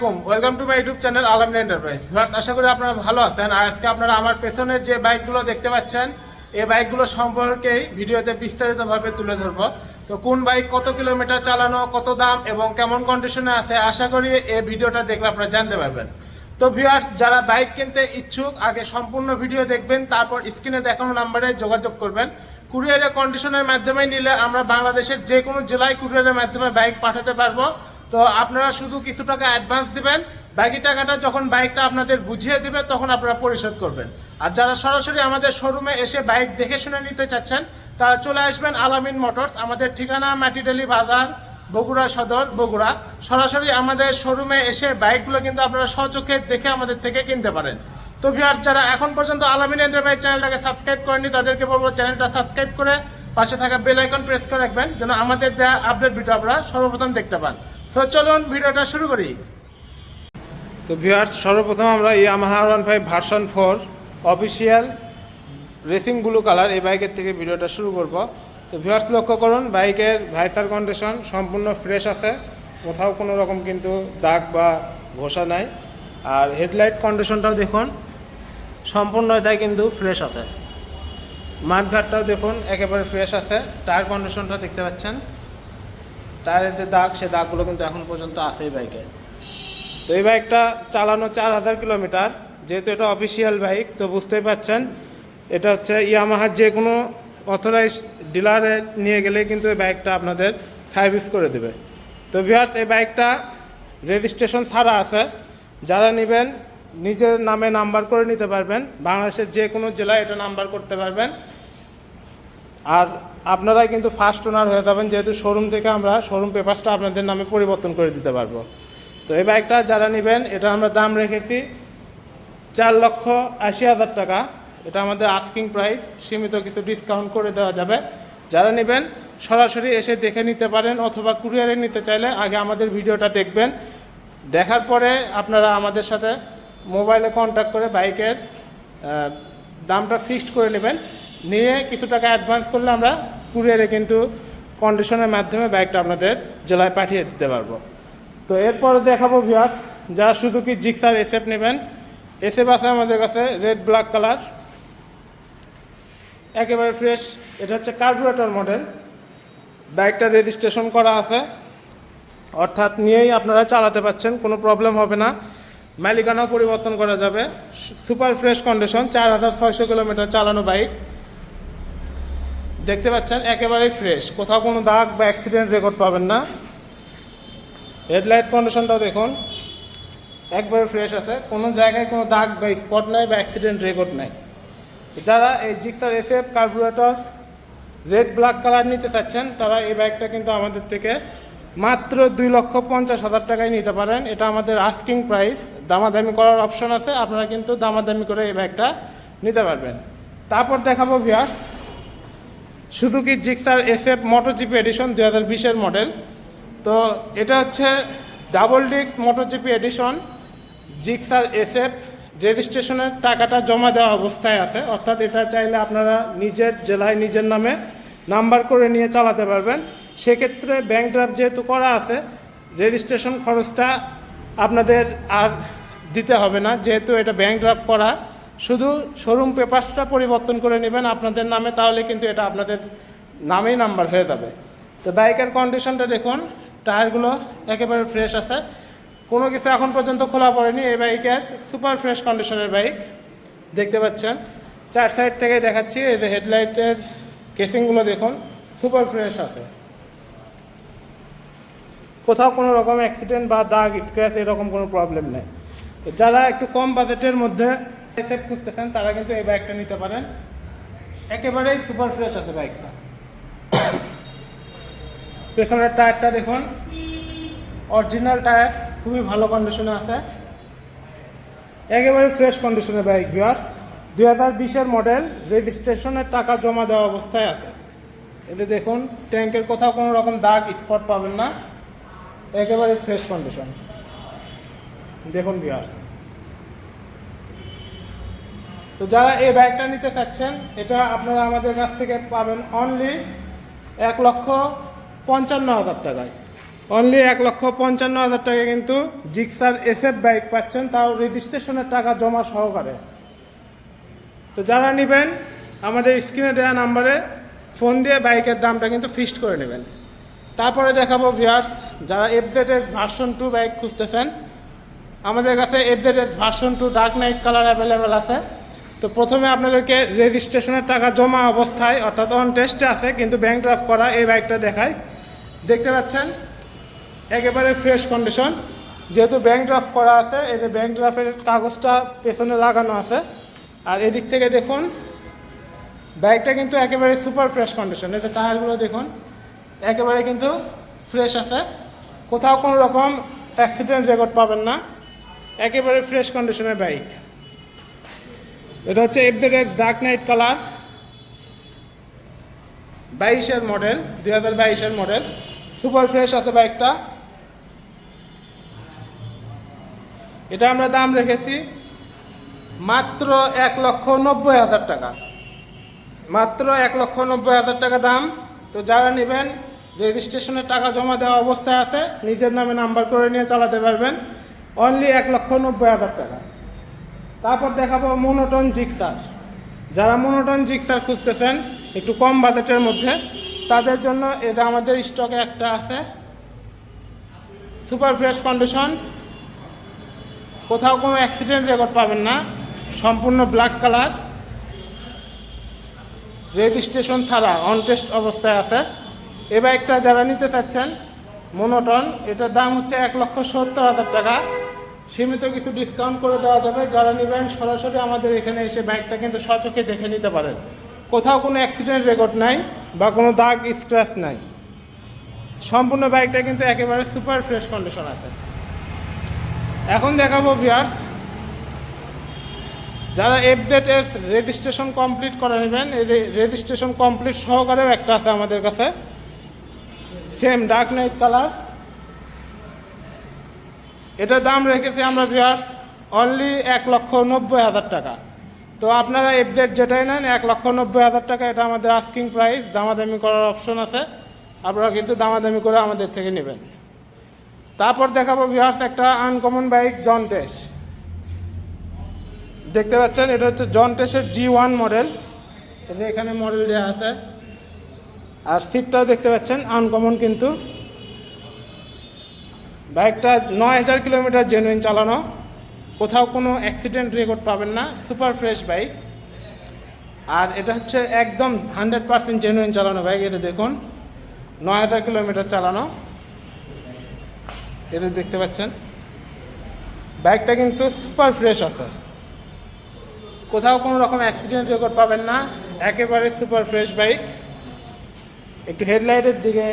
আলাইকুম। Welcome to my YouTube channel Alam enterprise viewers আশা করি আপনারা ভালো আছেন। আর আজকে আপনারা আমার পেছনে যে বাইকগুলো দেখতে পাচ্ছেন, এই বাইকগুলো সম্পর্কেই ভিডিওতে বিস্তারিতভাবে তুলে ধরবো। তো কোন বাইক কত কিলোমিটার চালানো, কত দাম এবং কেমন কন্ডিশনে আছে, আশা করি এই ভিডিওটা দেখলে আপনারা জানতে পারবেন। তো ভিউয়ার্স যারা বাইক কিনতে ইচ্ছুক, আগে সম্পূর্ণ ভিডিও দেখবেন, তারপর স্ক্রিনে দেখানো নাম্বারে যোগাযোগ করবেন। কুরিয়ারের কন্ডিশনের মাধ্যমে নিলে আমরা বাংলাদেশের যে কোনো জেলায় কুরিয়ারের মাধ্যমে বাইক পাঠাতে পারব। তো আপনারা শুধু কিছু টাকা অ্যাডভান্স দিবেন, বাকি টাকাটা যখন বাইকটা আপনাদের বুঝিয়ে দিবে, তখন আপনারা পরিশোধ করবেন। আর যারা সরাসরি আমাদের শোরুমে এসে বাইক দেখে শুনে নিতে চাচ্ছেন, তারা চলে আসবেন আলামিন মোটরস আমাদের ঠিকানা মাটিডালি বাজার, বগুড়া সদর, বগুড়া। সরাসরি আমাদের শোরুমে এসে বাইকগুলো কিন্তু আপনারা সচোখে দেখে আমাদের থেকে কিনতে পারেন। তো ভিউয়ার যারা এখন পর্যন্ত আলামিন এন্টারপ্রাইজ চ্যানেলটাকে সাবস্ক্রাইব করেনি তাদেরকে বলব চ্যানেলটা সাবস্ক্রাইব করে পাশে থাকা বেল আইকন প্রেস করে রাখবেন, যেন আমাদের দেওয়া আপডেট ভিডিও আপনারা সর্বপ্রথম দেখতে পান। তো চলুন ভিডিওটা শুরু করি। তো ভিউয়ার্স সর্বপ্রথম আমরা Yamaha one five version four official racing blue colour এই বাইকের থেকে ভিডিওটা শুরু করব। তো ভিউয়ার্স লক্ষ্য করুন বাইকের ভাইসার কন্ডিশন সম্পূর্ণ ফ্রেশ আছে। কোথাও কোনো রকম কিন্তু দাগ বা ঘষা নাই। আর হেডলাইট কন্ডিশনটাও দেখুন সম্পূর্ণ এটাই কিন্তু ফ্রেশ আছে। মাঠঘাটটাও দেখুন, একেবারে ফ্রেশ আছে। টায়ার কন্ডিশনটা দেখতে পাচ্ছেন। টায়ারের যে দাগ, সে দাগগুলো কিন্তু এখন পর্যন্ত আছে এই বাইকে। তো এই বাইকটা চালানো চার হাজার কিলোমিটার, যেহেতু এটা অফিসিয়াল বাইক, তো বুঝতেই পাচ্ছেন, এটা হচ্ছে ইয়ামাহার যে কোনো অথরাইজ ডিলারে নিয়ে গেলে কিন্তু এই বাইকটা আপনাদের সার্ভিস করে দেবে। তো ভিউয়ার্স এই বাইকটা রেজিস্ট্রেশন ছাড়া আছে। যারা নেবেন, নিজের নামে নাম্বার করে নিতে পারবেন। বাংলাদেশের যে কোনো জেলায় এটা নাম্বার করতে পারবেন। আর আপনারাই কিন্তু ফার্স্ট ওনার হয়ে যাবেন, যেহেতু শোরুম থেকে আমরা শোরুম পেপারসটা আপনাদের নামে পরিবর্তন করে দিতে পারব। তো এই বাইকটা যারা নেবেন, এটা আমরা দাম রেখেছি চার লক্ষ আশি হাজার টাকা। এটা আমাদের আস্কিং প্রাইস সীমিত কিছু ডিসকাউন্ট করে দেওয়া যাবে। যারা নেবেন, সরাসরি এসে দেখে নিতে পারেন অথবা কুরিয়ারে নিতে চাইলে আগে আমাদের ভিডিওটা দেখবেন। দেখার পরে আপনারা আমাদের সাথে মোবাইলে কন্ট্যাক্ট করে বাইকের দামটা ফিক্সড করে নেবেন। নিয়ে কিছু টাকা অ্যাডভান্স করলে আমরা কুরিয়ারে কিন্তু কন্ডিশনের মাধ্যমে বাইকটা আপনাদের জেলায় পাঠিয়ে দিতে পারব। তো এরপরে দেখাবো ভিউয়ার্স যারা শুধু কি জিক্সার এসএফ নেবেন এসএফ আছে আমাদের কাছে রেড ব্ল্যাক কালার একেবারে ফ্রেশ এটা হচ্ছে কার্বুরেটর মডেল বাইকটা রেজিস্ট্রেশন করা আছে। অর্থাৎ নিয়েই আপনারা চালাতে পাচ্ছেন, কোনো প্রবলেম হবে না। মালিকানাও পরিবর্তন করা যাবে। সুপার ফ্রেশ কন্ডিশন চার হাজার ছয়শো কিলোমিটার চালানো বাইক দেখতে পাচ্ছেন, একেবারেই ফ্রেশ কোথাও কোনো দাগ বা অ্যাক্সিডেন্ট রেকর্ড পাবেন না। হেডলাইট কন্ডিশনটাও দেখুন। একবারে ফ্রেশ আছে। কোনো জায়গায় কোনো দাগ বা স্পট নাই বা অ্যাক্সিডেন্ট রেকর্ড নাই। যারা এই Gixxer SF carburettor red black colour নিতে চাচ্ছেন, তারা এই বাইকটা কিন্তু আমাদের থেকে মাত্র দুই লক্ষ পঞ্চাশ হাজার টাকায় নিতে পারেন। এটা আমাদের আস্কিং প্রাইস দামাদামি করার অপশন আছে। আপনারা কিন্তু দামাদামি করে এই বাইকটা নিতে পারবেন। তারপর দেখাবো ভিয়াস Suzuki Gixxer S SF MotoGP edition দু হাজার বিশের মডেল তো এটা হচ্ছে double disc MotoGP edition Gixxer SF. রেজিস্ট্রেশনের টাকাটা জমা দেওয়া অবস্থায় আছে। অর্থাৎ এটা চাইলে আপনারা নিজের জেলায় নিজের নামে নাম্বার করে নিয়ে চালাতে পারবেন। সেক্ষেত্রে ব্যাংক ড্রাফট যেহেতু করা আছে রেজিস্ট্রেশন খরচটা আপনাদের আর দিতে হবে না। যেহেতু এটা ব্যাংক ড্রাফট করা শুধু শোরুম পেপারসটা পরিবর্তন করে নেবেন আপনাদের নামে, তাহলে কিন্তু এটা আপনাদের নামেই নাম্বার হয়ে যাবে। তো বাইকের কন্ডিশনটা দেখুন, টায়ারগুলো একেবারে ফ্রেশ আছে। কোনো কিছু এখন পর্যন্ত খোলা পড়েনি, এই বাইকের সুপার ফ্রেশ কন্ডিশনের বাইক। দেখতে পাচ্ছেন, চার সাইড থেকে দেখাচ্ছি, এই যে হেডলাইটের কেসিংগুলো দেখুন সুপার ফ্রেশ আছে। কোথাও কোনো রকম অ্যাক্সিডেন্ট বা দাগ স্ক্র্যাচ এরকম কোনো প্রবলেম নেই। তো যারা একটু কম বাজেটের মধ্যে সেফ খুঁজতেছেন, তারা কিন্তু এই বাইকটা নিতে পারেন। একেবারেই সুপার ফ্রেশ আছে বাইকটা পেছনের টায়ারটা দেখুন। অরিজিনাল টায়ার খুবই ভালো কন্ডিশনে আছে। একেবারে ফ্রেশ কন্ডিশনের বাইক বিয়ার দুই হাজার বিশের মডেল রেজিস্ট্রেশনের টাকা জমা দেওয়া অবস্থায় আছে। এতে দেখুন ট্যাঙ্কের কোথাও কোনো রকম দাগ স্পট পাবেন না। একেবারে ফ্রেশ কন্ডিশন দেখুন বিয়ার তো যারা এই বাইকটা নিতে চাচ্ছেন, এটা আপনারা আমাদের কাছ থেকে পাবেন অনলি এক লক্ষ পঞ্চান্ন হাজার টাকায়। অনলি এক লক্ষ পঞ্চান্ন হাজার টাকা কিন্তু জিক্সার এসএফ বাইক পাচ্ছেন, তাও রেজিস্ট্রেশনের টাকা জমা সহকারে। তো যারা নেবেন, আমাদের স্ক্রিনে দেওয়া নাম্বারে ফোন দিয়ে বাইকের দামটা কিন্তু ফিক্সড করে নেবেন। তারপরে দেখাবো ভিয়ার্স যারা এফজেডএস ভার্সন টু বাইক খুঁজতেছেন, আমাদের কাছে FZS version two dark knight colour available আছে। তো প্রথমে আপনাদেরকে রেজিস্ট্রেশনের টাকা জমা অবস্থায়, অর্থাৎ অন টেস্টে আছে, কিন্তু ব্যাংক ড্রাফট করা এই বাইকটা দেখায়। দেখতে পাচ্ছেন? একেবারে ফ্রেশ কন্ডিশন যেহেতু ব্যাংক ড্রাফট করা আছে, এই যে ব্যাংক ড্রাফের কাগজটা পেছনে লাগানো আছে। আর এদিক থেকে দেখুন বাইকটা কিন্তু একেবারে সুপার ফ্রেশ কন্ডিশন এই যে টায়ারগুলো দেখুন, একেবারে কিন্তু ফ্রেশ আছে। কোথাও কোনো রকম অ্যাক্সিডেন্ট রেকর্ড পাবেন না। একেবারে ফ্রেশ কন্ডিশনের বাইক এটা হচ্ছে FZ X dark knight colour বাইশের মডেল দুই হাজার বাইশের মডেল সুপার ফ্রেশ আছে বাইকটা। এটা আমরা দাম রেখেছি মাত্র এক লক্ষ নব্বই হাজার টাকা। মাত্র এক লক্ষ নব্বই হাজার টাকা দাম। তো যারা নেবেন রেজিস্ট্রেশনের টাকা জমা দেওয়া অবস্থায় আছে, নিজের নামে নাম্বার করে নিয়ে চালাতে পারবেন। অনলি এক লক্ষ নব্বই হাজার টাকা। তারপর দেখাবো মোনোটন জিক্সার যারা মোনোটন জিক্সার খুঁজতেছেন, একটু কম বাজেটের মধ্যে, তাদের জন্য এটা আমাদের স্টকে একটা আছে। সুপার ফ্রেশ কন্ডিশন কোথাও কোনো অ্যাক্সিডেন্ট রেকর্ড পাবেন না, সম্পূর্ণ ব্ল্যাক কালার রেজিস্ট্রেশন ছাড়া অন টেস্ট অবস্থায় আছে। এ বাইকটা যারা নিতে চাচ্ছেন মোনোটন এটার দাম হচ্ছে এক লক্ষ সত্তর হাজার টাকা। সীমিত কিছু ডিসকাউন্ট করে দেওয়া যাবে। যারা নেবেন, সরাসরি আমাদের এখানে এসে বাইকটা কিন্তু সচক্ষে দেখে নিতে পারেন। কোথাও কোনো অ্যাক্সিডেন্ট রেকর্ড নাই বা কোনো দাগ স্ক্র্যাচ নাই। সম্পূর্ণ বাইকটা কিন্তু একেবারে সুপার ফ্রেশ কন্ডিশন আছে। এখন দেখাবো ভিয়ার্স যারা এফজেড এস রেজিস্ট্রেশন কমপ্লিট করে নেবেন, এই রেজিস্ট্রেশন কমপ্লিট সহকারেও একটা আছে আমাদের কাছে। সেম ডার্ক নাইট কালার এটার দাম রেখেছি আমরা ভিয়ার্স অনলি এক লক্ষ নব্বই হাজার টাকা। তো আপনারা এফজেড যেটাই নেন, এক লক্ষ নব্বই হাজার টাকা, এটা আমাদের আস্কিং প্রাইস দামাদামি করার অপশন আছে। আপনারা কিন্তু দামাদামি করে আমাদের থেকে নেবেন। তারপর দেখাবো ভিউয়ার্স একটা আনকমন বাইক জন্টেস দেখতে পাচ্ছেন, এটা হচ্ছে জন্টেসের জি ওয়ান মডেল যে এখানে মডেল দেওয়া আছে। আর সিটটাও দেখতে পাচ্ছেন আনকমন কিন্তু। বাইকটা নয় হাজার কিলোমিটার জেনুইন চালানো। কোথাও কোনো অ্যাক্সিডেন্ট রেকর্ড পাবেন না সুপার ফ্রেশ বাইক আর এটা হচ্ছে একদম হান্ড্রেড পার্সেন্ট জেনুইন চালানো বাইক এতে দেখুন, নয় হাজার কিলোমিটার চালানো। এদের দেখতে পাচ্ছেন বাইকটা কিন্তু সুপার ফ্রেশ আছে। কোথাও কোনো রকম অ্যাক্সিডেন্ট রেকর্ড পাবেন না, একেবারে সুপার ফ্রেশ বাইক একটু হেডলাইটের দিকে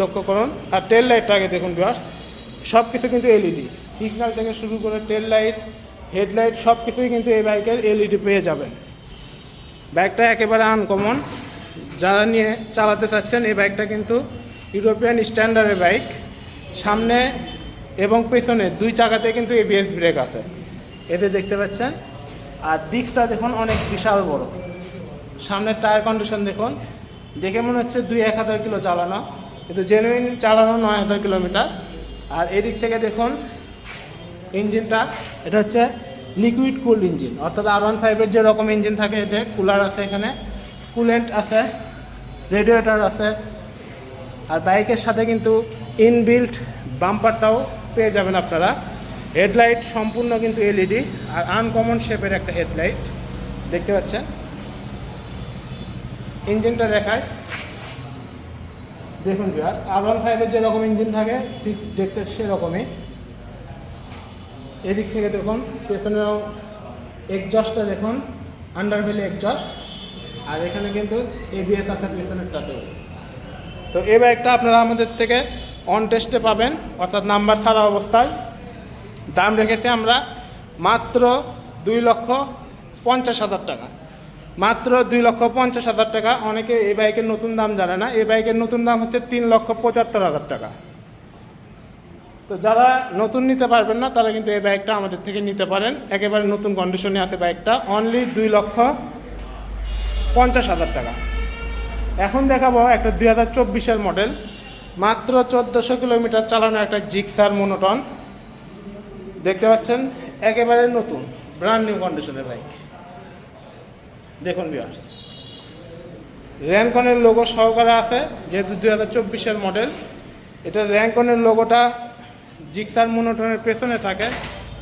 লক্ষ্য করুন, আর টেল লাইটটা আগে দেখুন বিয়াস সব কিছু কিন্তু এলইডি সিগন্যাল থেকে শুরু করে টেল লাইট হেডলাইট সব কিছুই কিন্তু এই বাইকের এলইডি পেয়ে যাবেন। বাইকটা একেবারে আনকমন যারা নিয়ে চালাতে চাচ্ছেন, এই বাইকটা কিন্তু ইউরোপিয়ান স্ট্যান্ডার্ডের বাইক। সামনে এবং পেছনে দুই চাকাতে কিন্তু এবিএস ব্রেক আছে। এতে দেখতে পাচ্ছেন, আর ডিস্কটা দেখুন অনেক বিশাল বড়। সামনের টায়ার কন্ডিশন দেখুন, দেখে মনে হচ্ছে দুই এক হাজার কিলো চালানো। কিন্তু জেনুইন চালানো নয় হাজার কিলোমিটার। আর এদিক থেকে দেখুন, ইঞ্জিনটা, এটা হচ্ছে লিকুইড কুল ইঞ্জিন অর্থাৎ আর ওয়ান ফাইভের যেরকম ইঞ্জিন থাকে এতে কুলার আছে এখানে কুলেন্ট আছে রেডিয়েটার আছে, আর বাইকের সাথে কিন্তু ইনবিল্ট বাম্পারটাও পেয়ে যাবেন আপনারা। হেডলাইট সম্পূর্ণ কিন্তু এলইডি আর আনকমন শেপের একটা হেডলাইট দেখতে পাচ্ছেন? ইঞ্জিনটা দেখায়। দেখুন বিহার আর ওয়ান ফাইভের যেরকম ইঞ্জিন থাকে, ঠিক দেখতে সেরকমই। এদিক থেকে দেখুন, পেছনেও এক্সজস্টটা দেখুন আন্ডারভেলি এক্সজস্ট আর এখানে কিন্তু এবিএস আছে পেছনেরটাতেও। তো এই বাইকটা আপনারা আমাদের থেকে অন টেস্টে পাবেন, অর্থাৎ নাম্বার ছাড়া অবস্থায়। দাম রেখেছি আমরা মাত্র দুই লক্ষ পঞ্চাশ হাজার টাকা। মাত্র দুই লক্ষ পঞ্চাশ হাজার টাকা। অনেকে এই বাইকের নতুন দাম জানে না। এই বাইকের নতুন দাম হচ্ছে তিন লক্ষ পঁচাত্তর হাজার টাকা। তো যারা নতুন নিতে পারবেন না, তারা কিন্তু এই বাইকটা আমাদের থেকে নিতে পারেন। একেবারে নতুন কন্ডিশনে আছে বাইকটা। অনলি দুই লক্ষ পঞ্চাশ হাজার টাকা। এখন দেখাবো একটা দুই হাজার চব্বিশের মডেল মাত্র চোদ্দোশো কিলোমিটার চালানো একটা জিক্সার মোনোটন দেখতে পাচ্ছেন? একেবারে নতুন ব্র্যান্ড নিউ কন্ডিশনের বাইক। দেখুন বিয়ার্স র্যাঙ্কনের লোগো সহকারে আছে, যেহেতু দুই হাজার চব্বিশের মডেল এটা র্যাঙ্কনের লোগোটা জিক্সার মোনোটনের পেছনে থাকে।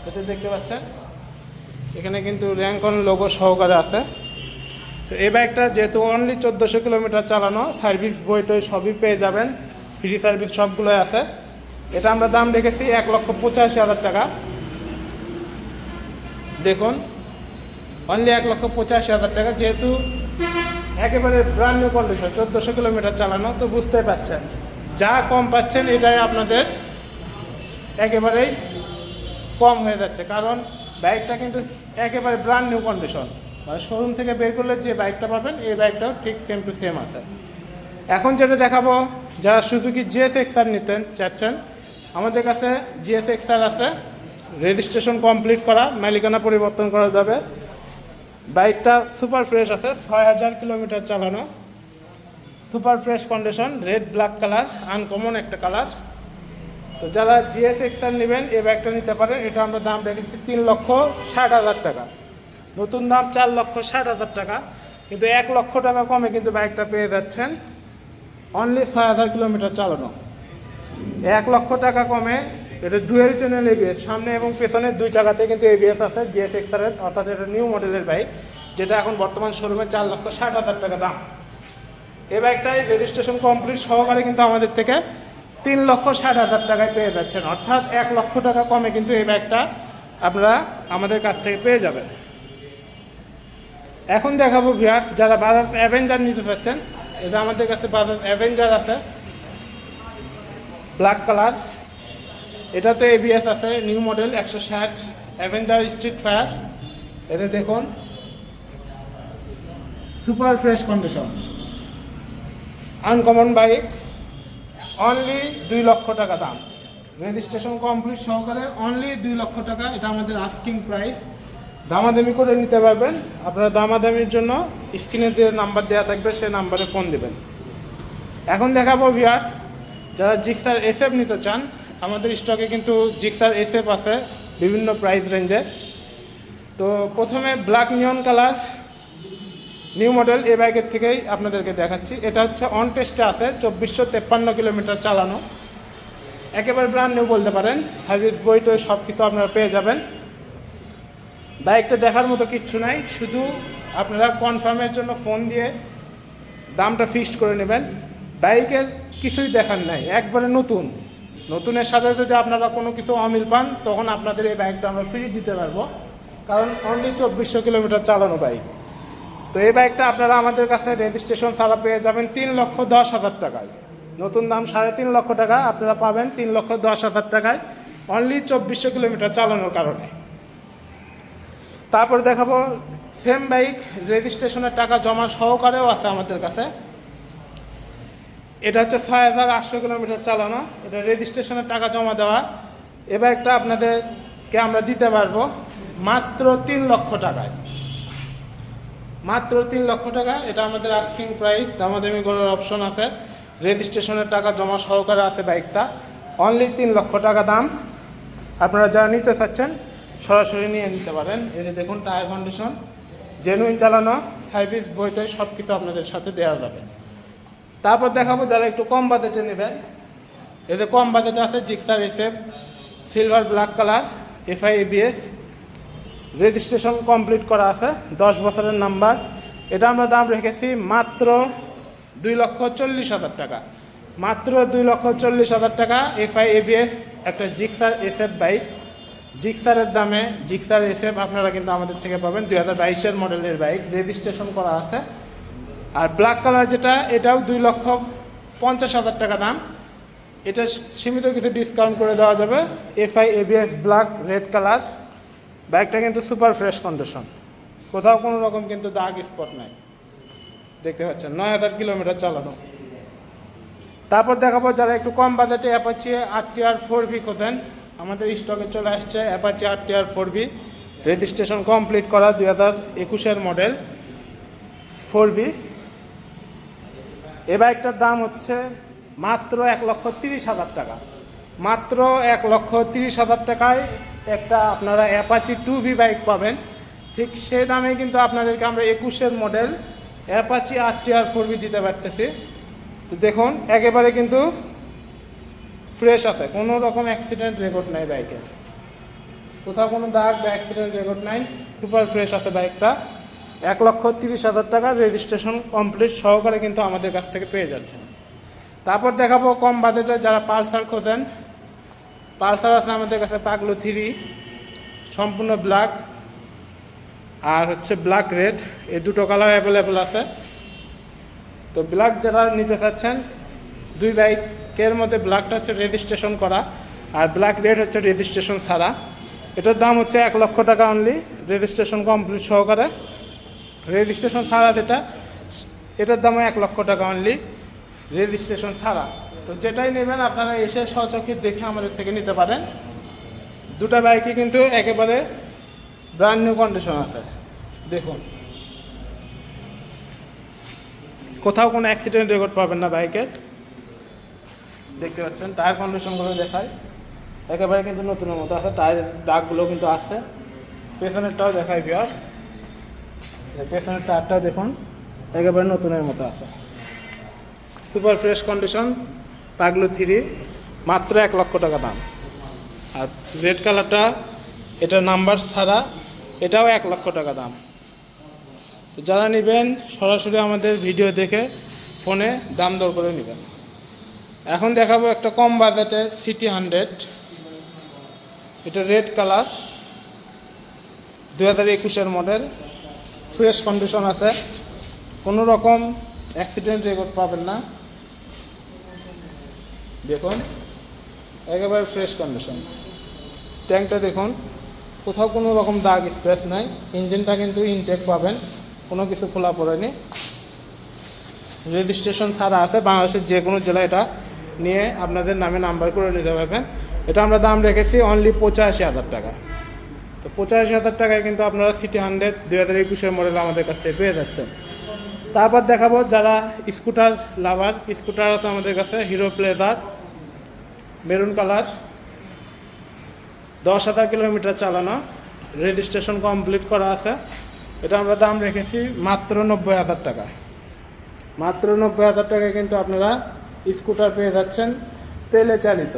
এতে দেখতে পাচ্ছেন? এখানে কিন্তু র্যাঙ্কন লোগো সহকারে আছে। তো এই বাইকটা যেহেতু অনলি চোদ্দোশো কিলোমিটার চালানো সার্ভিস বই টই সবই পেয়ে যাবেন। ফ্রি সার্ভিস সবগুলোই আছে। এটা আমরা দাম রেখেছি এক লক্ষ পঁচাশি হাজার টাকা। দেখুন অনলি এক লক্ষ পঁচাশি হাজার টাকা, যেহেতু একেবারে ব্র্যান্ড নিউ কন্ডিশন চোদ্দোশো কিলোমিটার চালানো, তো বুঝতে পারছেন। যা কম পাচ্ছেন, এটাই আপনাদের একেবারেই কম হয়ে যাচ্ছে। কারণ বাইকটা কিন্তু একেবারে ব্র্যান্ড নিউ কন্ডিশন মানে শোরুম থেকে বের করলে যে বাইকটা পাবেন, এই বাইকটাও ঠিক সেম টু সেম আছে। এখন যেটা দেখাবো, যারা সুজুকি জিএস এক্সআর নিতেন, চাচ্ছেন, আমাদের কাছে জিএস এক্সআর আছে। রেজিস্ট্রেশন কমপ্লিট করা, মালিকানা পরিবর্তন করা যাবে। বাইকটা সুপার ফ্রেশ আছে ছয় হাজার কিলোমিটার চালানো। Super fresh condition red black colour uncommon একটা কালার তো যারা জিএস এক্সআর নেবেন, এই বাইকটা নিতে পারেন। এটা আমরা দাম রেখেছি তিন লক্ষ ষাট হাজার টাকা। নতুন দাম চার লক্ষ ষাট হাজার টাকা। কিন্তু এক লক্ষ টাকা কমে কিন্তু বাইকটা পেয়ে যাচ্ছেন। অনলি ছয় হাজার কিলোমিটার চালানো। এক লক্ষ টাকা কমে এটা ডুয়েল চ্যানেল এবিএস সামনে এবং পেছনে দুই চাকাতে কিন্তু এবিএস আছে জিএস এক্সারের অর্থাৎ এটা নিউ মডেলের বাইক যেটা এখন বর্তমান শোরুমে চার লক্ষ ষাট হাজার টাকা দাম। এই বাইকটাই রেজিস্ট্রেশন কমপ্লিট সহকারে কিন্তু আমাদের থেকে তিন লক্ষ ষাট হাজার টাকায় পেয়ে যাচ্ছেন। অর্থাৎ এক লক্ষ টাকা কমে কিন্তু এই বাইকটা আপনারা আমাদের কাছ থেকে পেয়ে যাবেন। এখন দেখাবো ভিয়ার্স যারা বাজাজ অ্যাভেঞ্জার নিতে চাচ্ছেন, এটা আমাদের কাছে বাজাজ অ্যাভেঞ্জার আছে। ব্ল্যাক কালার এটাতে এবিএস আছে নিউ মডেল একশো ষাট অ্যাভেঞ্জার স্ট্রিট ফায়ার এতে দেখুন super fresh condition uncommon bike only দুই লক্ষ টাকা দাম। রেজিস্ট্রেশন কমপ্লিট সহকারে অনলি দুই লক্ষ টাকা, এটা আমাদের আস্কিং প্রাইস দামাদামি করে নিতে পারবেন। আপনারা দামাদামির জন্য স্ক্রিনে যে নাম্বার দেওয়া থাকবে, সে নাম্বারে ফোন দেবেন। এখন দেখাবো ভিয়ার্স যারা জিক্সার এসএফ নিতে চান আমাদের স্টকে কিন্তু জিক্সার এসএফ আছে, বিভিন্ন প্রাইস রেঞ্জে তো প্রথমে black neon colour new model এ বাইকের থেকেই আপনাদেরকে দেখাচ্ছি। এটা হচ্ছে অন টেস্টে আছে, চব্বিশশো তেপ্পান্ন কিলোমিটার চালানো। একেবারে ব্র্যান্ড নিউ বলতে পারেন সার্ভিস বই টই সব কিছু আপনারা পেয়ে যাবেন। বাইকটা দেখার মতো কিচ্ছু নাই, শুধু আপনারা কনফার্মের জন্য ফোন দিয়ে দামটা ফিক্সড করে নেবেন। বাইকের কিছুই দেখার নাই, একবারে নতুন। নতুনের সাথে যদি আপনারা কোনো কিছু অমিল পান, তখন আপনাদের এই বাইকটা আমরা ফ্রি দিতে পারব। কারণ অনলি চব্বিশশো কিলোমিটার চালানো বাইক তো এই বাইকটা আপনারা আমাদের কাছে রেজিস্ট্রেশন ছাড়া পেয়ে যাবেন তিন লক্ষ দশ হাজার টাকায়। নতুন দাম সাড়ে তিন লক্ষ টাকা, আপনারা পাবেন তিন লক্ষ দশ হাজার টাকায় অনলি চব্বিশশো কিলোমিটার চালানোর কারণে। তারপর দেখাবো সেম বাইক রেজিস্ট্রেশনের টাকা জমা সহকারেও আছে আমাদের কাছে। এটা হচ্ছে ছয় হাজার আটশো কিলোমিটার চালানো। এটা রেজিস্ট্রেশনের টাকা জমা দেওয়া। এ বাইকটা আপনাদেরকে আমরা দিতে পারব মাত্র তিন লক্ষ টাকায়। মাত্র তিন লক্ষ টাকা, এটা আমাদের আস্কিং প্রাইস দামাদামি করার অপশন আছে। রেজিস্ট্রেশনের টাকা জমা সহকারে আছে বাইকটা। অনলি তিন লক্ষ টাকা দাম। আপনারা যারা নিতে চাচ্ছেন, সরাসরি নিয়ে নিতে পারেন। এই যে দেখুন টায়ার কন্ডিশন জেনুইন চালানো সার্ভিস বইটাই সব কিছু আপনাদের সাথে দেওয়া যাবে। তারপর দেখাবো যারা একটু কম বাজেটে নেবেন। এতে কম বাজেটে আছে Gixxer SF, silver black colour, FI ABS. Registration complete করা আছে, দশ বছরের নাম্বার। এটা আমরা দাম রেখেছি মাত্র দুই লক্ষ চল্লিশ হাজার টাকা। মাত্র দুই লক্ষ চল্লিশ হাজার টাকা এফআই এবিএস, একটা জিক্সার এসএফ বাইক। জিক্সারের দামে, জিক্সার এসএফ আপনারা কিন্তু আমাদের থেকে পাবেন দুই হাজার বাইশের মডেলের বাইক। রেজিস্ট্রেশন করা আছে। আর ব্ল্যাক কালার যেটা, এটাও দুই লক্ষ পঞ্চাশ হাজার টাকা দাম। এটা সীমিত কিছু ডিসকাউন্ট করে দেওয়া যাবে। FI ABS black red colour বাইকটা কিন্তু সুপার ফ্রেশ কন্ডিশন কোথাও কোনো রকম কিন্তু দাগ স্পট নাই। দেখতে পাচ্ছেন, নয় হাজার কিলোমিটার চালানো। তারপর দেখাবো যারা একটু কম বাজেটে Apache R T R four V খোঁজেন। আমাদের স্টকে চলে আসছে Apache R T R four V registration complete করা দুই হাজার একুশের মডেল ফোর বি এ বাইকটার দাম হচ্ছে মাত্র এক লক্ষ তিরিশ হাজার টাকা। মাত্র এক লক্ষ তিরিশ হাজার টাকায় একটা আপনারা অ্যাপাচি টু ভি বাইক পাবেন। ঠিক সেই দামে কিন্তু আপনাদেরকে আমরা একুশের model Apache R T R four V দিতে পারতেছি। তো দেখুন, একেবারে কিন্তু ফ্রেশ আছে। কোনো রকম অ্যাক্সিডেন্ট রেকর্ড নাই বাইকের কোথাও কোনো দাগ বা অ্যাক্সিডেন্ট রেকর্ড নাই। সুপার ফ্রেশ আছে বাইকটা এক লক্ষ তিরিশ হাজার টাকার রেজিস্ট্রেশন কমপ্লিট সহকারে কিন্তু আমাদের কাছ থেকে পেয়ে যাচ্ছেন। তারপর দেখাবো কম বাজেটে যারা পালসার খোঁজেন, পালসার আছে আমাদের কাছে পাগলো থ্রি, সম্পূর্ণ ব্ল্যাক আর হচ্ছে ব্ল্যাক রেড এই দুটো কালার অ্যাভেলেবেল আছে। তো ব্ল্যাক যারা নিতে চাচ্ছেন, দুই বাইকের মধ্যে ব্ল্যাকটা হচ্ছে রেজিস্ট্রেশন করা, আর ব্ল্যাক রেড হচ্ছে রেজিস্ট্রেশন ছাড়া। এটার দাম হচ্ছে এক লক্ষ টাকা অনলি রেজিস্ট্রেশন কমপ্লিট সহকারে। রেজিস্ট্রেশন ছাড়া যেটা, এটার দামও এক লক্ষ টাকা অনলি রেজিস্ট্রেশন ছাড়া। তো যেটাই নেবেন, আপনারা এসে সচক্ষে দেখে আমাদের থেকে নিতে পারেন। দুটা বাইকই কিন্তু একেবারে ব্র্যান্ড নিউ কন্ডিশন আছে। দেখুন। কোথাও কোনো অ্যাক্সিডেন্ট রেকর্ড পাবেন না বাইকের। দেখতে পাচ্ছেন টায়ার কন্ডিশনগুলো দেখায়। একেবারে কিন্তু নতুনের মতো আছে টায়ারের দাগগুলো কিন্তু আছে। পেছনেরটাও দেখায় পেছনের টায়ারটাও দেখুন, একেবারে নতুনের মতো আছে। সুপার ফ্রেশ কন্ডিশন, পাগলু থ্রি, মাত্র এক লক্ষ টাকা দাম। আর রেড কালারটা, এটা নাম্বার ছাড়া এটাও এক লক্ষ টাকা দাম। যারা নেবেন, সরাসরি আমাদের ভিডিও দেখে ফোনে দাম দর করে নেবেন। এখন দেখাবো একটা কম বাজেটে সিটি হান্ড্রেড। এটা রেড কালার দু হাজার একুশের মডেল। ফ্রেশ কন্ডিশন আছে। কোনো রকম অ্যাক্সিডেন্ট রেকর্ড পাবেন না। দেখুন, একেবারে ফ্রেশ কন্ডিশন ট্যাঙ্কটা দেখুন, কোথাও কোনো রকম দাগ স্ক্র্যাচ নাই। ইঞ্জিনটা কিন্তু ইনটেক পাবেন, কোনো কিছু খোলা পড়েনি। রেজিস্ট্রেশন ছাড়া আছে, বাংলাদেশের যে কোনো জেলায় এটা নিয়ে আপনাদের নামে নাম্বার করে নিতে পারবেন। এটা আমরা দাম রেখেছি অনলি পঁচাশি হাজার টাকা। তো পঁচাশি হাজার টাকায় কিন্তু আপনারা সিটি হান্ড্রেড দুই হাজার একুশের মডেল আমাদের কাছ থেকে পেয়ে যাচ্ছেন। তারপর দেখাবো যারা স্কুটার লাভার স্কুটার আছে আমাদের কাছে হিরো প্লেজার মেরুন কালার দশ হাজার কিলোমিটার চালানো রেজিস্ট্রেশন কমপ্লিট করা আছে। এটা আমরা দাম রেখেছি মাত্র নব্বই হাজার টাকা। মাত্র নব্বই হাজার টাকায় কিন্তু আপনারা স্কুটার পেয়ে যাচ্ছেন তেলে চালিত।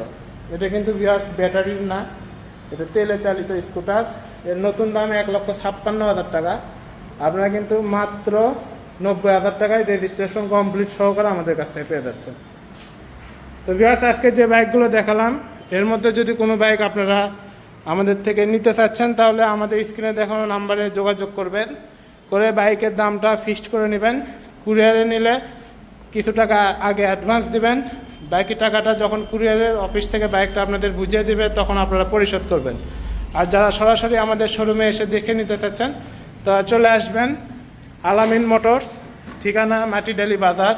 এটা কিন্তু বিহার ব্যাটারির না। এটা তেলে চালিত স্কুটার। এর নতুন দাম এক লক্ষ ছাপ্পান্ন হাজার টাকা। আপনারা কিন্তু মাত্র নব্বই হাজার টাকায় রেজিস্ট্রেশন কমপ্লিট সহকারে আমাদের কাছ থেকে পেয়ে যাচ্ছেন। তো বিহার্স আজকে যে বাইকগুলো দেখালাম, এর মধ্যে যদি কোনো বাইক আপনারা আমাদের থেকে নিতে চাচ্ছেন, তাহলে আমাদের স্ক্রিনে দেখানো নাম্বারে যোগাযোগ করবেন। করে বাইকের দামটা ফিক্সড করে নেবেন। কুরিয়ারে নিলে কিছু টাকা আগে অ্যাডভান্স দিবেন। বাকি টাকাটা যখন কুরিয়ারের অফিস থেকে বাইকটা আপনাদের বুঝিয়ে দেবে, তখন আপনারা পরিশোধ করবেন। আর যারা সরাসরি আমাদের শোরুমে এসে দেখে নিতে চাচ্ছেন, তারা চলে আসবেন আলামিন মোটরস, ঠিকানা মাটিডালি বাজার,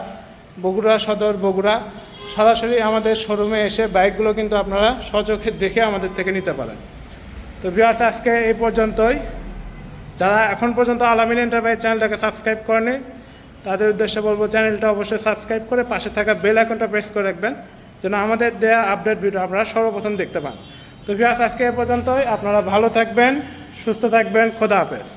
বগুড়া সদর, বগুড়া। সরাসরি আমাদের শোরুমে এসে বাইকগুলো কিন্তু আপনারা সচোখে দেখে আমাদের থেকে নিতে পারেন। তো বিয়ার্স আজকে এই পর্যন্তই। যারা এখন পর্যন্ত আলামিন এন্টারপ্রাইজ চ্যানেলটাকে সাবস্ক্রাইব করেনি তাদের উদ্দেশ্যে বলব চ্যানেলটা অবশ্যই সাবস্ক্রাইব করে পাশে থাকা বেল আইকনটা প্রেস করে রাখবেন, যেন আমাদের দেয়া আপডেট ভিডিও আপনারা সর্বপ্রথম দেখতে পান। তো ভিউয়ার্স আজকে এ পর্যন্তই। আপনারা ভালো থাকবেন, সুস্থ থাকবেন। খোদা হাফেজ।